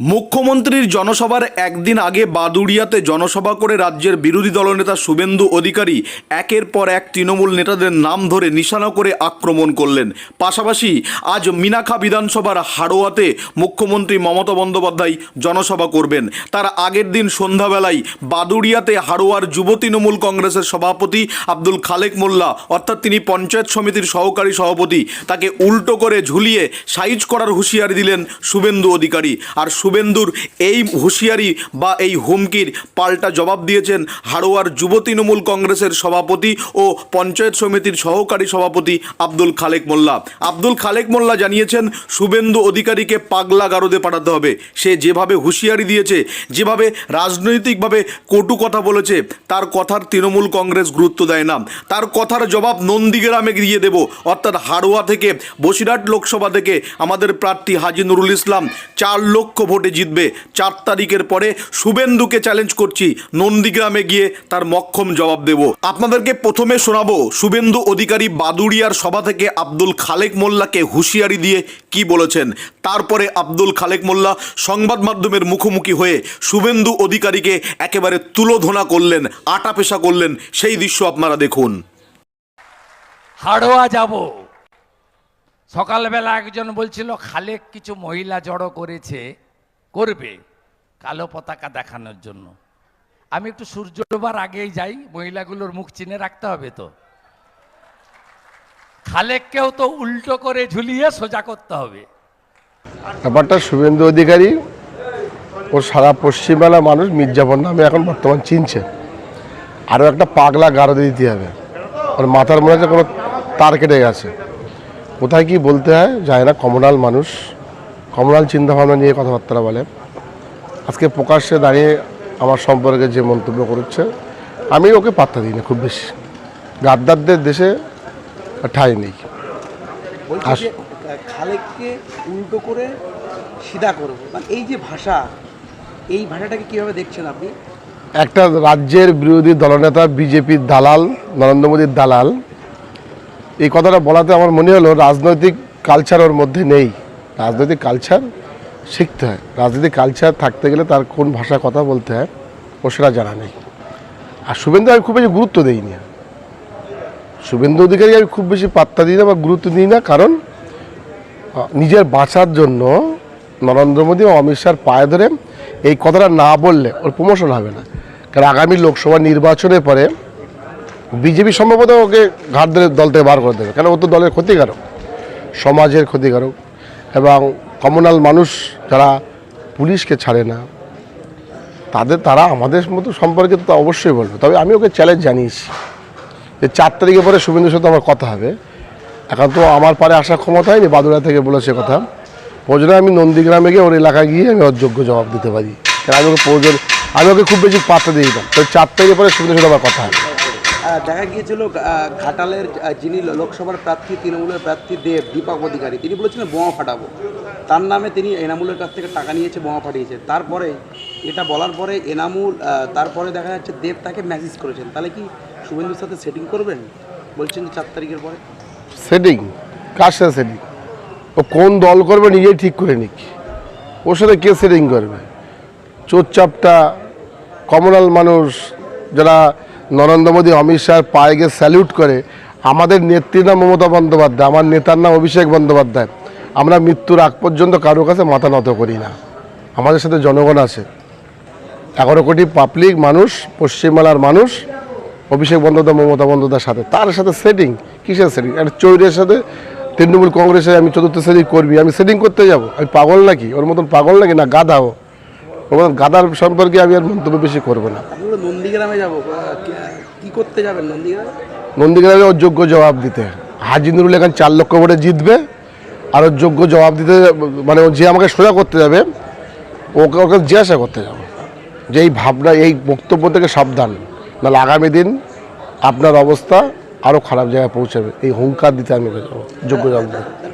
মুখ্যমন্ত্রীর জনসভার একদিন আগে বাদুড়িয়াতে জনসভা করে রাজ্যের বিরোধী দলনেতা শুভেন্দু অধিকারী একের পর এক তৃণমূল নেতাদের নাম ধরে নিশানা করে আক্রমণ করলেন। পাশাপাশি আজ মিনাখা বিধানসভার হাড়োয়াতে মুখ্যমন্ত্রী মমতা বন্দ্যোপাধ্যায় জনসভা করবেন। তার আগের দিন সন্ধ্যাবেলায় বাদুড়িয়াতে হাড়োয়ার যুব তৃণমূল কংগ্রেসের সভাপতি আব্দুল খালেক মোল্লা, অর্থাৎ তিনি পঞ্চায়েত সমিতির সহকারী সভাপতি, তাকে উল্টো করে ঝুলিয়ে সাইজ করার হুঁশিয়ারি দিলেন শুভেন্দু অধিকারী। আর শুভেন্দুর এই হুঁশিয়ারি বা এই হুমকির পাল্টা জবাব দিয়েছেন হাড়োয়ার যুব তৃণমূল কংগ্রেসের সভাপতি ও পঞ্চায়েত সমিতির সহকারী সভাপতি আব্দুল খালেক মোল্লা। আব্দুল খালেক মোল্লা জানিয়েছেন, শুভেন্দু অধিকারীকে পাগলা গারদে পাঠাতে হবে। সে যেভাবে হুঁশিয়ারি দিয়েছে, যেভাবে রাজনৈতিকভাবে কটু কথা বলেছে, তার কথার তৃণমূল কংগ্রেস গুরুত্ব দেয় না। তার কথার জবাব নন্দীগ্রামে দিয়ে দেব। অর্থাৎ হাড়োয়া থেকে বসিরহাট লোকসভা থেকে আমাদের প্রার্থী হাজি নুরুল ইসলাম চার লক্ষ ভোটে জিতবে। চার তারিখের পরে শুভেন্দুকে চ্যালেঞ্জ করছি। নন্দীগ্রামে গিয়ে তার মক্ষম জবাব দেব। আপনাদেরকে প্রথমে শোনাবো, শুভেন্দু অধিকারী বাদুড়িয়ার সভা থেকে আব্দুল খালেক মোল্লাকে হুঁশিয়ারি দিয়ে কি বলেছেন? তারপরে আব্দুল খালেক মোল্লা সংবাদ মাধ্যমের মুখোমুখি হয়ে শুভেন্দু অধিকারীকে একেবারে তুলোধনা করলেন, আটা পেশা করলেন, সেই দৃশ্য আপনারা দেখুন। হাড়োয়া যাব। সকালবেলা একজন বলছিল, খালেক কিছু মহিলা জড়ো করেছে। করবে কালো পতাকা দেখানোর জন্য। আমি একটু সূর্য ডোবার আগেই যাই, মহিলাগুলোর মুখ চিনে রাখতে হবে তো। খালেককেও তো উল্টো করে ঝুলিয়ে সোজা করতে হবে। ব্যাপারটা শুভেন্দু অধিকারী ও সারা পশ্চিমবাংলা মানুষ মির্জাফর নামে এখন বর্তমান চিনছে। আরও একটা পাগলা গারদে দিতে হবে। ওর মাথার মনে হচ্ছে কোনো তার কেটে গেছে। কোথায় কি বলতে হয় যায় না কমনাল মানুষ। কমনাল চিন্তাভাবনা নিয়ে কথাবার্তা বলে। আজকে প্রকাশ্যে দাঁড়িয়ে আমার সম্পর্কে যে মন্তব্য করছে আমি ওকে পাত্তা দিই না খুব বেশি। গাদ্দারদের দেশে ঠাঁই নেই। খালেককে উল্টো করে সিধা করব মানে এই যে ভাষা এই ভাষাটাকে কীভাবে দেখছেন আপনি? একটা রাজ্যের বিরোধী দলনেতা বিজেপির দালাল নরেন্দ্র মোদীর দালাল এই কথাটা বলাতে আমার মনে হলো রাজনৈতিক কালচার ওর মধ্যে নেই। রাজনৈতিক কালচার শিখতে হয়। রাজনৈতিক কালচার থাকতে গেলে তার কোন ভাষায় কথা বলতে হয় ও সেটা জানা নেই। আর শুভেন্দু আমি খুব বেশি গুরুত্ব দিইনি। শুভেন্দু অধিকারী আমি খুব বেশি পাত্তা দিই না বা গুরুত্ব দিই না, কারণ নিজের বাঁচার জন্য নরেন্দ্র মোদী ও অমিত শাহর পায়ে ধরে এই কথাটা না বললে ওর প্রমোশন হবে না। কারণ আগামী লোকসভা নির্বাচনের পরে বিজেপি সম্ভবত ওকে ঘাট দল থেকে বার করে দেবে। কেন ও তো দলের ক্ষতিকারক, সমাজের ক্ষতিকারক। এবং কমনাল মানুষ যারা পুলিশকে ছাড়ে না, তাদের, তারা আমাদের মতো সম্পর্কে তো অবশ্যই বলবে। তবে আমি ওকে চ্যালেঞ্জ জানিয়েছি যে চার তারিখে পরে শুভেন্দুর সাথে আমার কথা হবে। এখন তো আমার পারে আসার ক্ষমতা হয়নি, বাদুড়া থেকে বলেছে কথা। প্রয়োজনে আমি নন্দীগ্রামে গিয়ে ওর এলাকায় গিয়ে আমি ওর যোগ্য জবাব দিতে পারি। আমি ওকে প্রয়োজন আমি ওকে খুব বেশি পাত্তা দিয়ে দিতাম তো চার তারিখে পরে শুভেন্দুর সাথে আমার কথা হবে। দেখা গিয়েছিল ঘাটালের যিনি লোকসভার প্রার্থী, তৃণমূলের প্রার্থী দেব, দীপক অধিকারী, তিনি বলেছিলেন বোমা ফাটাবো। তার নামে তিনি এনামুলের কাছ থেকে টাকা নিয়েছে, বোমা ফাটিয়েছে তারপরে, এটা বলার পরে এনামুল তারপরে দেখা যাচ্ছে দেব তাকে মেসেজ করেছেন। তাহলে কি শুভেন্দুর সাথে সেটিং করবেন? বলছেন যে চার তারিখের পরে। সেটিং কার সাথে সেটিং ও কোন দল করবে নিজেই ঠিক করে নিক। ওর সাথে কে সেটিং করবে? চোরচাপটা কমনাল মানুষ, যারা নরেন্দ্র মোদী, অমিত শাহর পায়ে গিয়ে স্যালিউট করে আমাদের নেত্রীর নাম মমতা বন্দ্যোপাধ্যায়? আমার নেতার নাম অভিষেক বন্দ্যোপাধ্যায়। আমরা মৃত্যুর আগ পর্যন্ত কারোর কাছে মাথা নত করি না। আমাদের সাথে জনগণ আছে। এগারো কোটি পাবলিক মানুষ পশ্চিমবাংলার মানুষ, অভিষেক বন্দ্যোপাধ্যায়, মমতা বন্দ্যোপাধ্যায়ের সাথে। তার সাথে সেটিং কিসের সেটিং একটা চৈরের সাথে তৃণমূল কংগ্রেসে আমি চতুর্থ শ্রেণি করবি আমি সেটিং করতে যাব? আমি পাগল নাকি? ওর মতন পাগল নাকি? না, গাধা মতন গাধার সম্পর্কে আমি আর মন্তব্য বেশি করব না। নন্দীগ্রামে যাব কি- করতে যাবেন নন্দীগ্রামে? নন্দীগ্রামে ওর যোগ্য জবাব দিতে। হাজি নুরুল এখন চার লক্ষ ভোটে জিতবে আর ওর যোগ্য জবাব দিতে মানে ও যে আমাকে সোজা করতে যাবে ওকে ওকে জিজ্ঞাসা করতে যাব। যে এই ভাবনা এই বক্তব্য থেকে সাবধান নাহলে আগামী দিন আপনার অবস্থা আরও খারাপ জায়গায় পৌঁছাবে। এই হুঙ্কার দিতে আমি যাব যোগ্য জবাব দিতে।